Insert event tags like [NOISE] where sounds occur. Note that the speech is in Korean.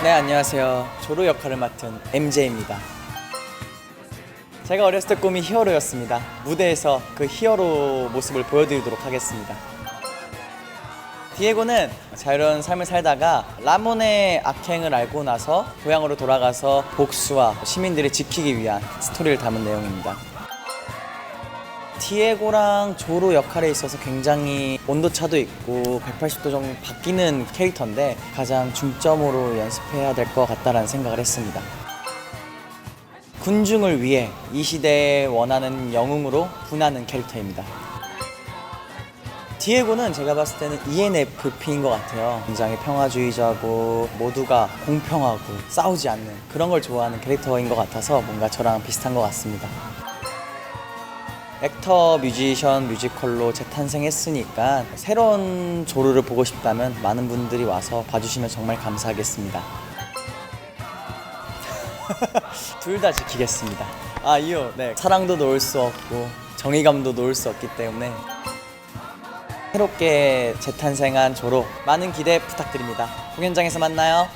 네, 안녕하세요. 조로 역할을 맡은 MJ입니다. 제가 어렸을 때 꿈이 히어로였습니다. 무대에서 그 히어로 모습을 보여드리도록 하겠습니다. 디에고는 자유로운 삶을 살다가 라몬의 악행을 알고 나서 고향으로 돌아가서 복수와 시민들을 지키기 위한 스토리를 담은 내용입니다. 디에고랑 조로 역할에 있어서 굉장히 온도차도 있고 180도 정도 바뀌는 캐릭터인데 가장 중점으로 연습해야 될 것 같다라는 생각을 했습니다. 군중을 위해 이 시대에 원하는 영웅으로 분하는 캐릭터입니다. 디에고는 제가 봤을 때는 ENFP인 것 같아요. 굉장히 평화주의자고 모두가 공평하고 싸우지 않는 그런 걸 좋아하는 캐릭터인 것 같아서 뭔가 저랑 비슷한 것 같습니다. 액터, 뮤지션, 뮤지컬로 재탄생했으니까 새로운 조르를 보고 싶다면 많은 분들이 와서 봐주시면 정말 감사하겠습니다. [LAUGHS] 둘 다 지키겠습니다. 아 이유, 네 사랑도 놓을 수 없고 정의감도 놓을 수 없기 때문에 새롭게 재탄생한 조로 많은 기대 부탁드립니다. 공연장에서 만나요.